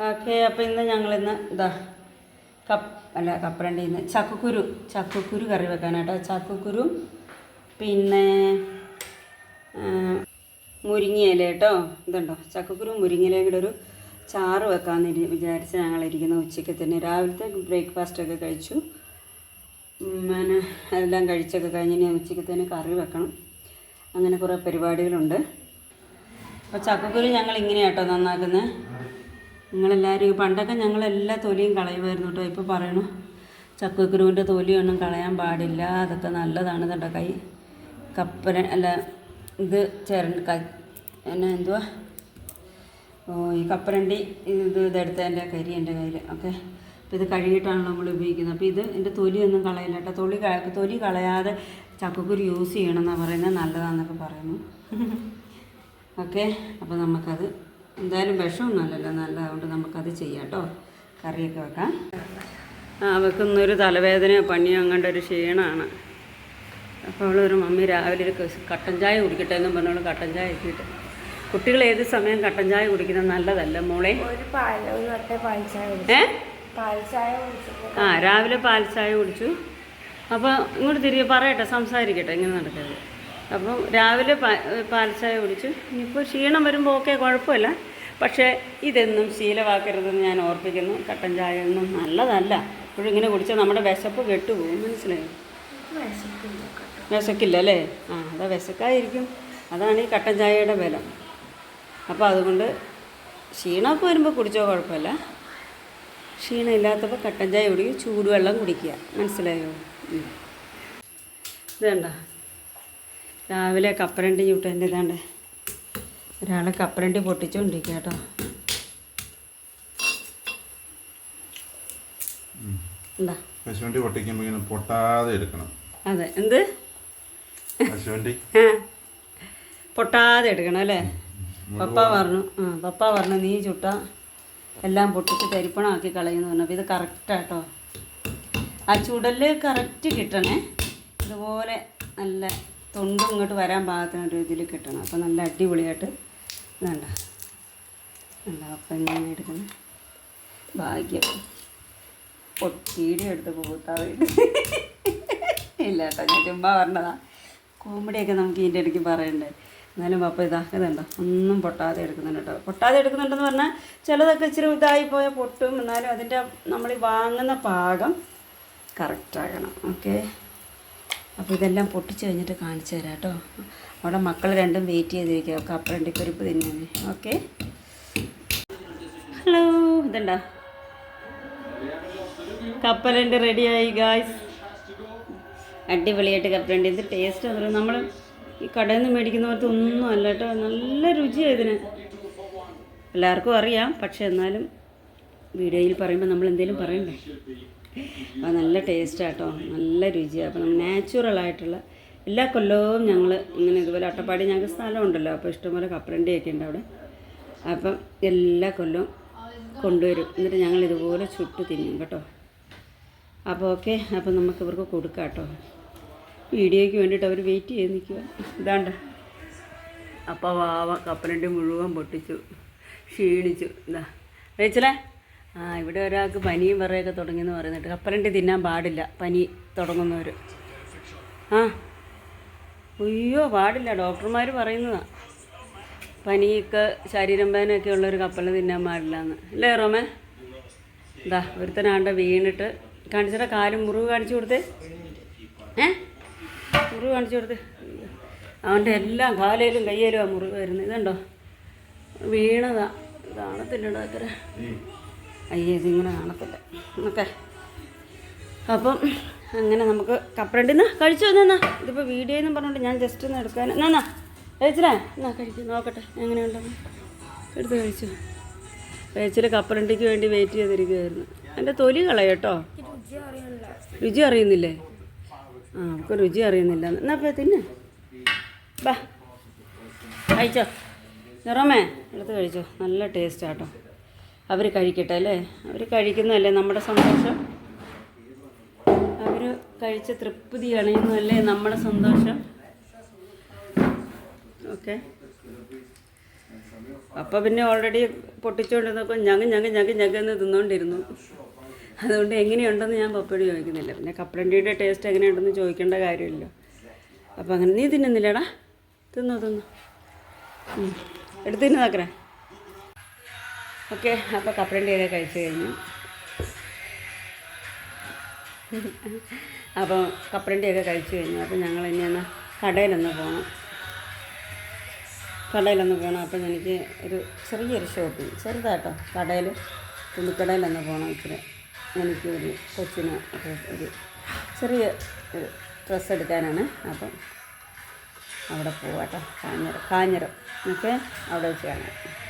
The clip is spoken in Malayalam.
ഓക്കെ അപ്പോൾ ഇന്ന് ഞങ്ങളിന്ന് ഇതാ കപ്പ് അല്ല കപ്പരണ്ടി ഇന്ന് ചക്കക്കുരു ചക്കക്കുരു കറി വെക്കാനാട്ടോ. ചക്കക്കുരു പിന്നെ മുരിങ്ങയില കേട്ടോ. ഇതുണ്ടോ? ചക്കക്കുരു മുരിങ്ങയിലയും കൂടെ ഒരു ചാറ് വെക്കാമെന്ന് വിചാരിച്ച് ഞങ്ങളിരിക്കുന്ന തന്നെ. രാവിലത്തെ ബ്രേക്ക്ഫാസ്റ്റൊക്കെ കഴിച്ചു. പിന്നെ എല്ലാം കഴിച്ചൊക്കെ കഴിഞ്ഞ് ഇനി ഉച്ചയ്ക്ക് തന്നെ കറി വെക്കണം. അങ്ങനെ കുറേ പരിപാടികളുണ്ട്. അപ്പോൾ ചക്കക്കുരു ഞങ്ങൾ ഇങ്ങനെയാട്ടോ നന്നാക്കുന്നത് നിങ്ങളെല്ലാവരും പണ്ടൊക്കെ ഞങ്ങളെല്ലാ തൊലിയും കളയുമായിരുന്നു കേട്ടോ. ഇപ്പോൾ പറയണു ചക്കക്കുരുവിന്റെ തൊലിയൊന്നും കളയാൻ പാടില്ല. അതൊക്കെ നല്ലതാണ് കേട്ടോ കൈ കപ്പര അല്ല ഇത് ചേര ക എന്നാ എന്തുവാ? ഓ ഈ കപ്പരണ്ടി ഇത് ഇതെടുത്തതിന്റെ കരി എന്റെ കയ്യിൽ ഓക്കെ. അപ്പോൾ ഇത് കഴുകിയിട്ടാണല്ലോ നമ്മൾ ഉപയോഗിക്കുന്നത്. അപ്പോൾ ഇത് എന്റെ തൊലിയൊന്നും കളയില്ല കേട്ടോ. തൊലി തൊലി കളയാതെ ചക്കക്കുരു യൂസ് ചെയ്യണമെന്നാണ് പറയുന്നത് നല്ലതാണെന്നൊക്കെ പറയുന്നു. ഓക്കെ. അപ്പോൾ നമുക്കത് എന്തായാലും വിഷമൊന്നുമല്ലല്ലോ. നല്ലതുകൊണ്ട് നമുക്കത് ചെയ്യാം കേട്ടോ. കറിയൊക്കെ വെക്കാം. ആ വെക്കുന്നൊരു തലവേദനയോ പണിയോ അങ്ങോട്ട് ഒരു ക്ഷീണമാണ്. അപ്പോൾ അവളൊരു മമ്മി രാവിലെ ഒരു കട്ടൻ ചായ കുടിക്കട്ടെ എന്നും പറഞ്ഞോളൂ കട്ടൻ ചായ ഇട്ടിട്ട്. കുട്ടികൾ ഏത് സമയം കട്ടൻ ചായ കുടിക്കുന്നത് നല്ലതല്ല മോളെ? ആ രാവിലെ പാൽ ചായ കുടിച്ചു. അപ്പോൾ ഇങ്ങോട്ട് തിരികെ പറയട്ടെ സംസാരിക്കട്ടെ ഇങ്ങനെ നടക്കരുത്. അപ്പം രാവിലെ പാലച്ചായ കുടിച്ചു. ഇനിയിപ്പോൾ ക്ഷീണം വരുമ്പോൾ ഓക്കെ കുഴപ്പമില്ല. പക്ഷേ ഇതെന്നും ശീലമാക്കരുതെന്ന് ഞാൻ ഓർപ്പിക്കുന്നു. കട്ടൻ ചായ ഒന്നും നല്ലതല്ല. ഇപ്പോഴും ഇങ്ങനെ കുടിച്ചാൽ നമ്മുടെ വിശപ്പ് കെട്ടുപോകും. മനസ്സിലായോ? വിശക്കില്ല അല്ലേ? ആ അതാ വിശക്കായിരിക്കും. അതാണ് ഈ കട്ടൻ ചായയുടെ ബലം. അപ്പോൾ അതുകൊണ്ട് ക്ഷീണമൊക്കെ വരുമ്പോൾ കുടിച്ചോ കുഴപ്പമില്ല. ക്ഷീണം ഇല്ലാത്തപ്പോൾ കട്ടൻ ചായ കുടിക്കും ചൂടുവെള്ളം കുടിക്കുക. മനസ്സിലായോ? ഉം. രാവിലെ കപ്പരണ്ടി ചുട്ടതിന്റെ ഇതാണ്ട് ഒരാൾ കപ്പരണ്ടി പൊട്ടിച്ചുകൊണ്ടിരിക്കുക കേട്ടോ എന്താ? കശുവണ്ടി പൊട്ടിക്കുമ്പോൾ ഇങ്ങനെ പൊട്ടാതെ എടുക്കണം. അതെ. എന്ത്? കശുവണ്ടി ആ. പൊട്ടാതെ എടുക്കണം അല്ലേ? പപ്പ പറഞ്ഞു. ആ പപ്പ പറഞ്ഞു നീ ചുട്ട. എല്ലാം പൊട്ടിച്ച് തരിപ്പണമാക്കി കളയുന്നു പറഞ്ഞു. അപ്പോൾ ഇത് കറക്റ്റാട്ടോ ആ ചുടൽ കറക്റ്റ് കിട്ടണേ. ഇതുപോലെ നല്ല തൊണ്ടും ഇങ്ങോട്ട് വരാൻ പാകത്തിനൊരു ഇതിൽ കിട്ടണം. അപ്പോൾ നല്ല അടിപൊളിയായിട്ട് വേണ്ട വേണ്ട അപ്പം ഇങ്ങനെ എടുക്കണം ഭാഗ്യം. പൊട്ടീടി എടുത്ത് കൂത്താതെ ഇല്ല കേട്ടോ ഞാൻ ചുമ്മാ പറഞ്ഞതാ. കോമഡിയൊക്കെ നമുക്ക് ഇതിന്റെ ഇടയ്ക്ക് പറയണ്ടേ. എന്നാലും പപ്പ ഇതാക്കുന്നുണ്ടോ ഒന്നും പൊട്ടാതെ എടുക്കുന്നുണ്ട് കേട്ടോ. പൊട്ടാതെ എടുക്കുന്നുണ്ടെന്ന് പറഞ്ഞാൽ ചിലതൊക്കെ ഇച്ചിരി ഇതായി പോയാൽ പൊട്ടും. എന്നാലും അതിന്റെ നമ്മൾ വാങ്ങുന്ന പാകം കറക്റ്റാകണം ഓക്കെ അപ്പോൾ ഇതെല്ലാം പൊട്ടിച്ച് കഴിഞ്ഞിട്ട് കാണിച്ചു തരാം കേട്ടോ. അവിടെ മക്കൾ രണ്ടും വെയിറ്റ് ചെയ്തിരിക്കുക കപ്പലണ്ടിപ്പരിപ്പ് തന്നെയാണ്. ഓക്കെ ഹലോ ഇതുണ്ടോ? കപ്പലണ്ടി റെഡിയായി ഗായ്സ് അടിപൊളിയായിട്ട് കപ്പലണ്ടി ഇത് ടേസ്റ്റ് പറയുന്നത് നമ്മൾ ഈ കടയിൽ നിന്ന് മേടിക്കുന്ന പോലത്തെ ഒന്നും അല്ല കേട്ടോ. നല്ല രുചിയാണ് ഇതിന്. എല്ലാവർക്കും അറിയാം. പക്ഷെ എന്നാലും വീഡിയോയിൽ പറയുമ്പോൾ നമ്മൾ എന്തെങ്കിലും പറയണ്ടേ? അപ്പോൾ നല്ല ടേസ്റ്റ് ആട്ടോ നല്ല രുചിയാണ് നാച്ചുറൽ ആയിട്ടുള്ള എല്ലാ കൊല്ലവും ഞങ്ങൾ ഇങ്ങനെ ഇതുപോലെ അട്ടപ്പാടി ഞങ്ങൾക്ക് സ്ഥലമുണ്ടല്ലോ. അപ്പോൾ ഇഷ്ടംപോലെ കപ്പലണ്ടിയൊക്കെ ഉണ്ട് അവിടെ. അപ്പം എല്ലാ കൊല്ലവും കൊണ്ടുവരും. എന്നിട്ട് ഞങ്ങൾ ഇതുപോലെ ചുട്ട് തിന്നും കേട്ടോ. അപ്പോൾ ഓക്കെ അപ്പോൾ നമുക്ക് ഇവർക്ക് കൊടുക്കാം കേട്ടോ വീഡിയോയ്ക്ക് വേണ്ടിയിട്ട് അവർ വെയിറ്റ് ചെയ്ത് നിൽക്കുക ഇതാണ്ട. അപ്പോൾ വാവ കപ്പലണ്ടി മുഴുവൻ പൊട്ടിച്ചു. ക്ഷീണിച്ചു. ഇതാ. കഴിച്ചലേ ആ ഇവിടെ ഒരാൾക്ക് പനിയും വിറയൊക്കെ തുടങ്ങിയെന്ന് പറയുന്നുണ്ട് കപ്പലണ്ടി തിന്നാൻ പാടില്ല. പനി തുടങ്ങുന്നവർ ആ. അയ്യോ പാടില്ല. ഡോക്ടർമാർ പറയുന്നതാണ് പനിയൊക്കെ ശരീരം വേദനയൊക്കെ ഉള്ളൊരു കപ്പൽ തിന്നാൻ പാടില്ല എന്ന് അല്ലേ റോമേ? എന്താ ഒരുത്തനാണ്ട വീണിട്ട് കാണിച്ചിട്ട് കാലും മുറിവ് കാണിച്ചു കൊടുത്തേ. ഏ? മുറിവ് കാണിച്ചു കൊടുത്തേ. അവന്റെ എല്ലാം കാലയിലും കയ്യേലും ആ മുറിവ് വരുന്നത്. ഇതുണ്ടോ? വീണതാ. കാണത്തില്ലടോ അത്ര? അയ്യേ ഇതിങ്ങനെ കാണത്തില്ല. ഓക്കെ. അപ്പം അങ്ങനെ നമുക്ക് കപ്പരണ്ടിന്ന് കഴിച്ചു വന്നാ ഇതിപ്പോൾ വീഡിയോ എന്ന് പറഞ്ഞുകൊണ്ട് ഞാൻ ജസ്റ്റ് ഒന്ന് എടുക്കാൻ. എന്നാ കഴിച്ചില്ലേ എന്നാ കഴിക്കും. നോക്കട്ടെ എങ്ങനെയുണ്ടെന്ന്. എടുത്ത് കഴിച്ചു. കഴിച്ചിൽ കപ്പറണ്ടിക്ക് വേണ്ടി വെയിറ്റ് ചെയ്തിരിക്കുകയായിരുന്നു എന്റെ തൊലി കളയട്ടോ. രുചി അറിയുന്നില്ലേ? ആ നമുക്ക് രുചി അറിയുന്നില്ല. എന്നാ ഇപ്പോൾ തിന്നെ. ബാ. കഴിച്ചോ. നിറമേ എടുത്ത് കഴിച്ചോ. നല്ല ടേസ്റ്റ് ആട്ടോ. അവർ കഴിക്കട്ടെ അല്ലേ? അവർ കഴിക്കുന്നതല്ലേ നമ്മുടെ സന്തോഷം? അവർ കഴിച്ച തൃപ്തി അണയുന്നതല്ലേ നമ്മുടെ സന്തോഷം? ഓക്കെ. അപ്പം പിന്നെ ഓൾറെഡി പൊട്ടിച്ചുകൊണ്ടിരുന്നപ്പോൾ ഞങ്ങൾ ഞങ്ങൾ ഞങ്ങൾ ഞങ്ങൾ എന്ന് തിന്നുകൊണ്ടിരുന്നു അതുകൊണ്ട് എങ്ങനെയുണ്ടെന്ന് ഞാൻ പപ്പയോട് ചോദിക്കുന്നില്ല. പിന്നെ കപ്പലണ്ടിയുടെ ടേസ്റ്റ് എങ്ങനെയുണ്ടെന്ന് ചോദിക്കേണ്ട കാര്യമില്ല അപ്പം അങ്ങനെ നീ തിന്നുന്നില്ലടാ? തിന്നു തിന്നു. ഉം. ഓക്കെ അപ്പോൾ കപ്പലണ്ടിയൊക്കെ കഴിച്ചു കഴിഞ്ഞു. അപ്പോൾ ഒക്കെ കഴിച്ചു കഴിഞ്ഞു. അപ്പോൾ ഞങ്ങൾ ഇനി ഒന്ന് കടയിലൊന്ന് പോകണം കടയിലൊന്ന് പോകണം അപ്പം എനിക്ക് ഒരു ചെറിയൊരു ഷോപ്പിംഗ് ചെറുതായിട്ടോ കടയിൽ തുണിക്കടയിലൊന്ന് പോകണം ഇച്ചിരി. എനിക്ക് ഒരു കൊച്ചിന് ഒരു ചെറിയ ഒരു ഡ്രസ്സ് എടുക്കാനാണ്. അപ്പം അവിടെ പോവാട്ടോ. കാഞ്ഞിരം കാഞ്ഞിരം. ഓക്കെ അവിടെ വെച്ച് കാണാം.